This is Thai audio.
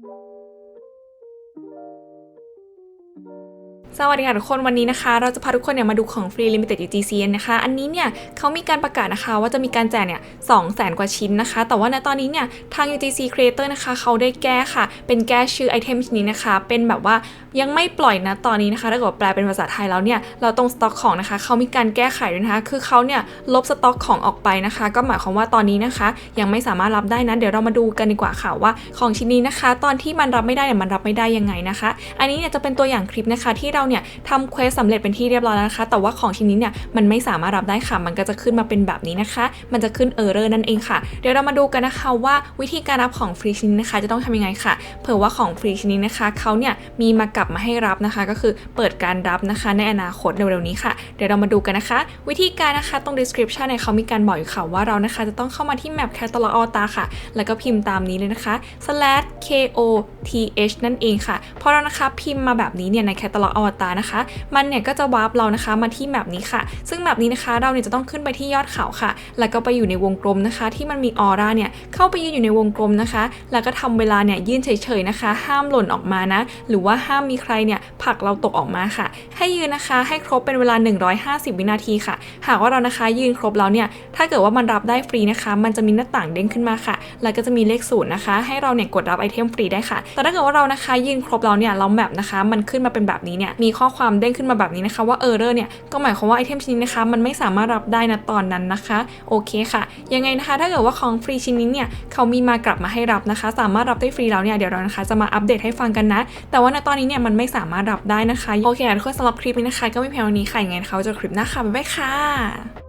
thank you สวัสดีค่ะทุกคนวันนี้นะคะ เราจะพาทุกคนเนี่ยมาดูของฟรี Limited UGCN นะคะ อันนี้เนี่ยเขามีการประกาศนะคะ ว่าจะมีการแจกเนี่ยสองแสนกว่าชิ้นนะคะ แต่ว่าในตอนนี้เนี่ยทาง UGC Creator นะคะเขาได้แก้ค่ะ เป็นแก้ชื่อไอเทมชนี้นะคะ เป็นแบบว่ายังไม่ปล่อยนะตอนนี้นะคะถ้าเกิดแปลเป็นภาษาไทยแล้วเนี่ยเราตรงสต็อกของนะคะเขามีการแก้ไขด้วยนะคะคือเขาเนี่ยลบสต็อกของออกไปนะคะ ก็หมายความว่าตอนนี้นะคะ ยังไม่สามารถรับได้นะเดี๋ยวเรามาดูกันดีกว่าค่ะว่าของชิ้นนี้นะคะ ตอนที่มันรับไม่ได้เนี่ยมันรับไม่ได้ยังไงนะคะ อันนี้เนี่ยจะเป็นตัวอย่างคลิปนะคะที่เราเนี่ยทำเควสสำเร็จเป็นที่เรียบร้อยแล้วนะคะ แต่ว่าของชิ้นนี้เนี่ยมันไม่สามารถรับได้ค่ะ มันก็จะขึ้นมาเป็นแบบนี้นะคะ มันจะขึ้นเออร์เรอร์นั่นเองค่ะ เดี๋ยวเรามาดูกันนะคะว่าวิธีการรับของฟรีชิ้นนะคะ จะต้องทำยังไงค่ะ เผื่อว่าของฟรีชิ้นนี้นะคะเขาเนี่ยมีมากลับมาให้รับนะคะ ก็คือเปิดการรับนะคะในอนาคตเร็วๆนี้ค่ะ เดี๋ยวเรามาดูกันนะคะ วิธีการนะคะตรง description เนี่ยเขามีการบอกอยู่ค่ะว่าเรานะคะ จะต้องเข้ามาที่ map catalog avatar ค่ะ แล้วก็พิมพ์ตามนี้เลยนะคะ slash k o t h นั่นเองค่ะพอเรานะคะพิมพ์มาแบบนี้เนี่ยใน catalog avatar นะคะ มันเนี่ยก็จะวาร์ปเรานะคะมาที่แมปนี้ค่ะ ซึ่งแมปนี้นะคะเราเนี่ยจะต้องขึ้นไปที่ยอดเขาค่ะ แล้วก็ไปอยู่ในวงกลมนะคะ ที่มันมีออร่าเนี่ยเข้าไปยืนอยู่ในวงกลมนะคะ แล้วก็ทำเวลาเนี่ยยื่นเฉยๆนะคะ ห้ามหล่นออกมานะ หรือว่าห้ามมีใครเนี่ยผลักเราตกออกมาค่ะ ให้ยืนนะคะให้ครบเป็นเวลา 150 วินาทีค่ะ หากว่าเรานะคะยืนครบแล้วเนี่ย ถ้าเกิดว่ามันรับได้ฟรีนะคะ มันจะมีหน้าต่างเด้งขึ้นมาค่ะ แล้วก็จะมีเลขศูนย์นะคะ ให้เราเนี่ยกดรับไอเทมฟรีได้ค่ะ แต่ถ้าเกิดว่าเรานะคะยืนครบแล้วเนี่ยเราแมปนะคะ มันขึ้นมาเป็นแบบนี้เนี่ยมีข้อความเด้งขึ้นมาแบบนี้นะคะว่าเออร์เรอร์เนี่ยก็หมายความว่าไอเทมชิ้นนี้นะคะมันไม่สามารถรับได้นะตอนนั้นนะคะโอเคค่ะ ยังไงนะคะถ้าเกิดว่าของฟรีชิ้นนี้เนี่ยเขามีมากลับมาให้รับนะคะ สามารถรับได้ฟรีแล้วเนี่ยเดี๋ยวเรานะคะจะมาอัปเดตให้ฟังกันนะ แต่ว่าในตอนนี้เนี่ยมันไม่สามารถรับได้นะคะโอเคทุกคนสำหรับคลิปนี้นะคะ ก็ไม่เพียงเท่านี้ค่ะยังไงเขาจะคลิปหน้าค่ะบ๊ายบายค่ะ